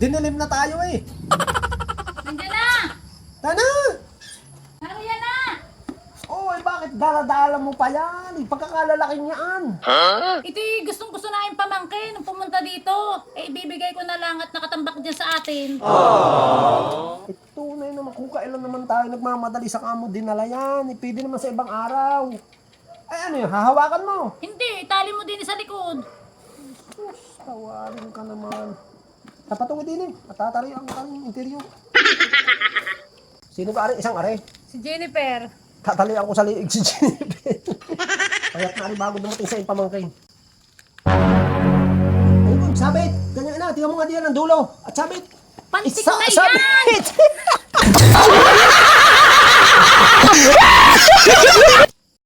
Dinilim na tayo eh. Nandiyan na! Tana! Nariyan na! Oy, bakit daladala mo pa yan? Pagkakalalaki niyaan. Ito yung gustong gusto namin pamangkin nung pumunta dito. Eh, ibibigay ko na lang at nakatambak dyan sa atin. Ito na yun naman, kung kailan naman tayo nagmamadali sa kamo dinala yan. Eh, pwede naman sa ibang araw. Ay ano yun, hahawakan mo. Hindi, itali mo din sa likod. Tawarin ka naman. Napatungin din eh, matatari ang kaling interior. Sino ka ari? Isang ari? Si Jennifer. Tatalian ko sa liig si Jennifer. Kaya't na rin bago dumating sa iyong pamangkin. Ayun, sabit! Ganyan na, tingnan mo nga diyan ang dulo. At sabit! Pantik Isa- na yan! sabit!